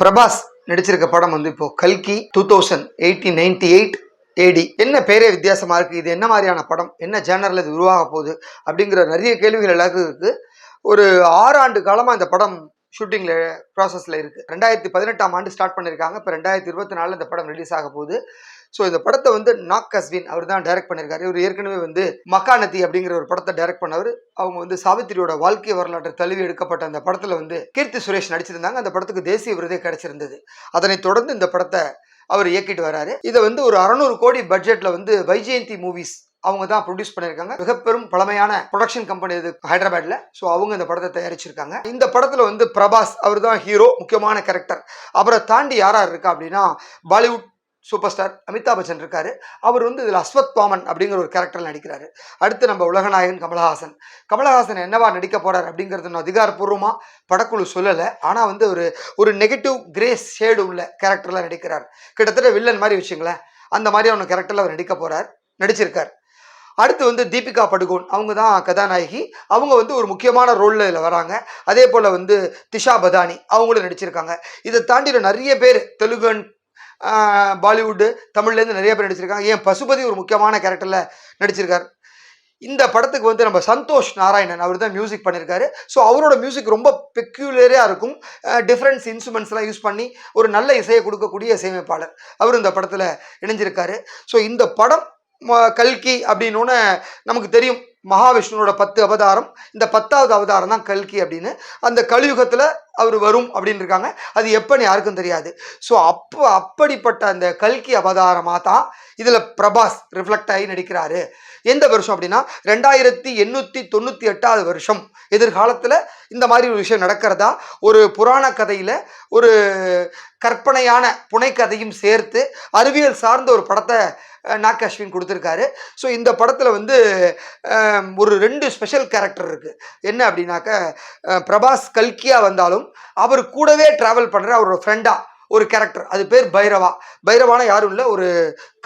பிரபாஸ் நடிச்சிருக்க படம் வந்து இப்போ கல்கி two thousand eighteen ninety eight AD என்ன பேரே வித்தியாசமாக இருக்குது இது என்ன மாதிரியான படம்? என்ன ஜேனரில் இது உருவாக போகுது? அப்படிங்கிற நிறைய கேள்விகள் எல்லாருக்கும் இருக்குது ஒரு ஆறு ஆண்டு காலமாக இந்த படம் ஷூட்டிங்கில் ப்ராசஸில் இருக்குது ரெண்டாயிரத்தி பதினெட்டாம் ஆண்டு ஸ்டார்ட் பண்ணியிருக்காங்க இப்போ ரெண்டாயிரத்தி இருபத்தி நாலில் இந்த படம் ரிலீஸ் ஆக போகுது. ஸோ இந்த படத்தை வந்து நாக் கஸ்வின் அவர் தான் டைரக்ட் பண்ணியிருக்காரு இவர் ஏற்கனவே வந்து மக்கானதி அப்படிங்கிற ஒரு படத்தை டைரக்ட் பண்ணவர். அவங்க வந்து சாவித்திரியோட வாழ்க்கை வரலாற்றை தழுவி எடுக்கப்பட்ட அந்த படத்தில் வந்து கீர்த்தி சுரேஷ் நடிச்சிருந்தாங்க. அந்த படத்துக்கு தேசிய விருதே கிடைச்சிருந்தது. அதனைத் தொடர்ந்து இந்த படத்தை அவர் இயக்கிட்டு வராரு. இதை வந்து ஒரு அறநூறு கோடி பட்ஜெட்டில் வந்து வைஜெயந்தி மூவிஸ் அவங்க தான் ப்ரொடியூஸ் பண்ணியிருக்காங்க மிக பெரும் பழமையான ப்ரொடக்ஷன் கம்பெனி இது ஹைதராபாத்ல. ஸோ அவங்க இந்த படத்தை தயாரிச்சிருக்காங்க. இந்த படத்தில் வந்து பிரபாஸ் அவர் தான் ஹீரோ முக்கியமான கேரக்டர் அவரை தாண்டி யாரா இருக்கா அப்படின்னா Bollywood super star Amitabh Bachchan இருக்கார். அவர் வந்து இதில் அஸ்வத் பாமன் அப்படிங்கிற ஒரு கேரக்டரில் நடிக்கிறாரு. அடுத்து நம்ம உலகநாயகன் கமலஹாசன். கமலஹாசன் என்னவா நடிக்க போகிறார் அப்படிங்கிறது நான் அதிகாரப்பூர்வமாக படக்குழு சொல்லலை. ஆனால் வந்து ஒரு ஒரு நெகட்டிவ் கிரே ஷேடு உள்ள கேரக்டரில் நடிக்கிறார். கிட்டத்தட்ட வில்லன் மாதிரி வச்சுங்களேன். அந்த மாதிரியான கேரக்டரில் அவர் நடிக்க போகிறார் நடிச்சிருக்கார். அடுத்து வந்து தீபிகா படுகோன். அவங்க தான் கதாநாயகி. அவங்க வந்து ஒரு முக்கியமான ரோலில் இதில் வராங்க. அதே போல் வந்து திஷா பதானி. அவங்களும் நடிச்சிருக்காங்க. இதை தாண்டி நிறைய பேர் தெலுங்கன் பாலிவுட்டு தமிழ்லேருந்து நிறைய பேர் நடிச்சிருக்காங்க. ஏன் பசுபதி ஒரு முக்கியமான கேரக்டரில் நடிச்சிருக்கார். இந்த படத்துக்கு வந்து நம்ம சந்தோஷ் நாராயணன் அவர் தான் மியூசிக் பண்ணியிருக்காரு ஸோ அவரோட மியூசிக் ரொம்ப பெக்யூலரியாக இருக்கும். டிஃப்ரெண்ட்ஸ் இன்ஸ்ட்ருமெண்ட்ஸ்லாம் யூஸ் பண்ணி ஒரு நல்ல இசையை கொடுக்கக்கூடிய இசையமைப்பாளர் அவர் இந்த படத்தில் இணைஞ்சிருக்காரு. ஸோ இந்த படம் ம- கல்கி அப்படின்னோன்னு நமக்கு தெரியும். மகாவிஷ்ணுவோட பத்து அவதாரம். இந்த பத்தாவது அவதாரம் தான் கல்கி அப்படின்னு. அந்த கலியுகத்தில் அவர் வரும் அப்படின்னு இருக்காங்க. அது எப்போன்னு யாருக்கும் தெரியாது. ஸோ அப்போ அப்படிப்பட்ட அந்த கல்கி அவதாரமாக தான் இதில் பிரபாஸ் ரிஃப்ளெக்ட் ஆகி நடிக்கிறாரு. எந்த வருஷம் அப்படின்னா ரெண்டாயிரத்தி எண்ணூற்றி தொண்ணூற்றி எட்டாவது வருஷம். எதிர்காலத்தில் இந்த மாதிரி ஒரு விஷயம் நடக்கிறதா? ஒரு புராண கதையில் ஒரு கற்பனையான புனைக்கதையும் சேர்த்து அறிவியல் சார்ந்த ஒரு படத்தை நாக் அஸ்வின் கொடுத்துருக்காரு. ஸோ இந்த படத்தில் வந்து ஒரு ரெண்டு ஸ்பெஷல் கேரக்டர் இருக்குது என்ன அப்படின்னாக்க பிரபாஸ் கல்கியா வந்தாலும் அவர் கூடவே ட்ராவல் பண்ணுற அவரோட ஃப்ரெண்டாக ஒரு கேரக்டர் அது பேர் பைரவா. பைரவானா யாரும் இல்லை ஒரு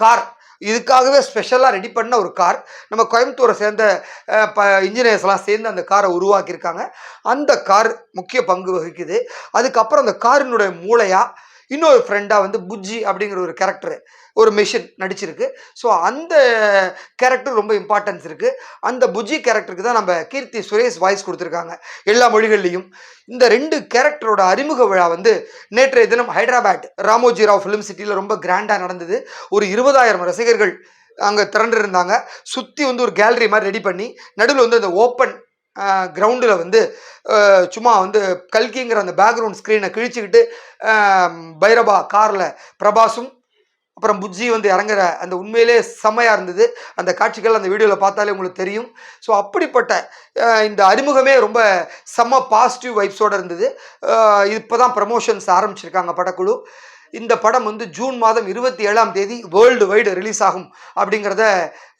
கார் இதுக்காகவே ஸ்பெஷலாக ரெடி பண்ண ஒரு கார் நம்ம கோயம்புத்தூரை சேர்ந்த ப இன்ஜினியர்ஸ்லாம் சேர்ந்து அந்த காரை உருவாக்கியிருக்காங்க. அந்த கார் முக்கிய பங்கு வகிக்குது. அதுக்கப்புறம் அந்த காரினுடைய மூளையாக இன்னொரு ஃப்ரெண்டாக வந்து புஜ்ஜி அப்படிங்கிற ஒரு கேரக்டர் ஒரு மெஷின் நடிச்சிருக்கு. ஸோ அந்த கேரக்டர் ரொம்ப இம்பார்ட்டன்ஸ் இருக்குது அந்த புஜ்ஜி கேரக்டருக்கு தான் நம்ம கீர்த்தி சுரேஷ் வாய்ஸ் கொடுத்துருக்காங்க. எல்லா மொழிகள்லையும். இந்த ரெண்டு கேரக்டரோட அறிமுக விழா வந்து நேற்றைய தினம் ஹைதராபாத் ராமோஜி ராவ் ஃபிலிம் சிட்டியில் ரொம்ப கிராண்டாக நடந்தது. ஒரு இருபதாயிரம் ரசிகர்கள் அங்கே திரண்டிருந்தாங்க. சுற்றி வந்து ஒரு கேலரி மாதிரி ரெடி பண்ணி நடுவில் வந்து அந்த ஓப்பன் கிரவுண்டில் வந்து சும்மா வந்து கல்கிங்கிற அந்த பேக்ரவுண்ட் ஸ்க்ரீனை கிழிச்சுக்கிட்டு பைரபா காரில் பிரபாஸும் அப்புறம் புஜ்ஜி வந்து இறங்குற அந்த உண்மையிலே செம்மையாக இருந்தது. அந்த காட்சிகள் அந்த வீடியோவில் பார்த்தாலே உங்களுக்கு தெரியும். ஸோ அப்படிப்பட்ட இந்த அறிமுகமே ரொம்ப செம்ம பாசிட்டிவ் வைப்ஸோடு இருந்தது. இப்போ தான் ப்ரமோஷன்ஸ் ஆரம்பிச்சிருக்காங்க படக்குழு. இந்த படம் வந்து ஜூன் மாதம் இருபத்தி ஏழாம் தேதி வேர்ல்டு வைடு ரிலீஸ் ஆகும் அப்படிங்கிறத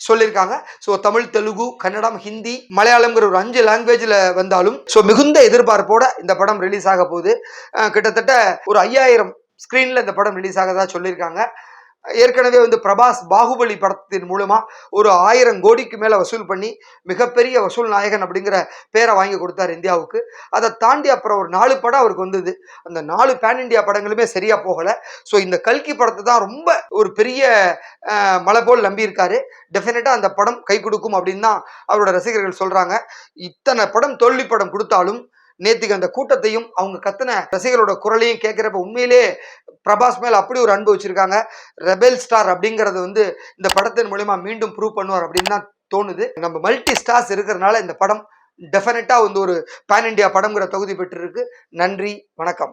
சொல்லியிருக்காங்க. ஸோ தமிழ் தெலுங்கு கன்னடம் ஹிந்தி மலையாளம்ங்கிற ஒரு அஞ்சு லாங்குவேஜில் வந்தாலும் ஸோ மிகுந்த எதிர்பார்ப்போட இந்த படம் ரிலீஸ் ஆக போகுது. கிட்டத்தட்ட ஒரு ஐயாயிரம் ஸ்க்ரீனில் இந்த படம் ரிலீஸ் ஆகதா சொல்லியிருக்காங்க. ஏற்கனவே வந்து பிரபாஸ் பாகுபலி படத்தின் மூலமா ஒரு ஆயிரம் கோடிக்கு மேல வசூல் பண்ணி மிகப்பெரிய வசூல் நாயகன் அப்படிங்கிற பேரை வாங்கி கொடுத்தார் இந்தியாவுக்கு. அதை தாண்டி அப்புறம் ஒரு நாலு படம் அவருக்கு வந்தது. அந்த நாலு பேன் இண்டியா படங்களுமே சரியா போகல. ஸோ இந்த கல்கி படத்தை தான் ரொம்ப ஒரு பெரிய மலை போல் நம்பியிருக்காரு. டெஃபினட்டா அந்த படம் கை கொடுக்கும் அப்படின்னு தான் அவரோட ரசிகர்கள் சொல்றாங்க. இத்தனை படம் தோல்வி படம் கொடுத்தாலும் நேத்துக்கு அந்த கூட்டத்தையும் அவங்க கத்தின ரசிகர்களோட குரலையும் கேட்குறப்ப உண்மையிலே பிரபாஸ் மேல் அப்படி ஒரு அன்பு வச்சிருக்காங்க. ரெபெல் ஸ்டார் அப்படிங்கிறது வந்து இந்த படத்தின் மூலயமா மீண்டும் ப்ரூவ் பண்ணுவார் அப்படின்னு தான் தோணுது. நம்ம மல்டி ஸ்டார்ஸ் இருக்கிறதுனால இந்த படம் டெஃபினட்டாக வந்து ஒரு பேன் இண்டியா படங்கிற தொகுதி பெற்றிருக்கு. நன்றி வணக்கம்.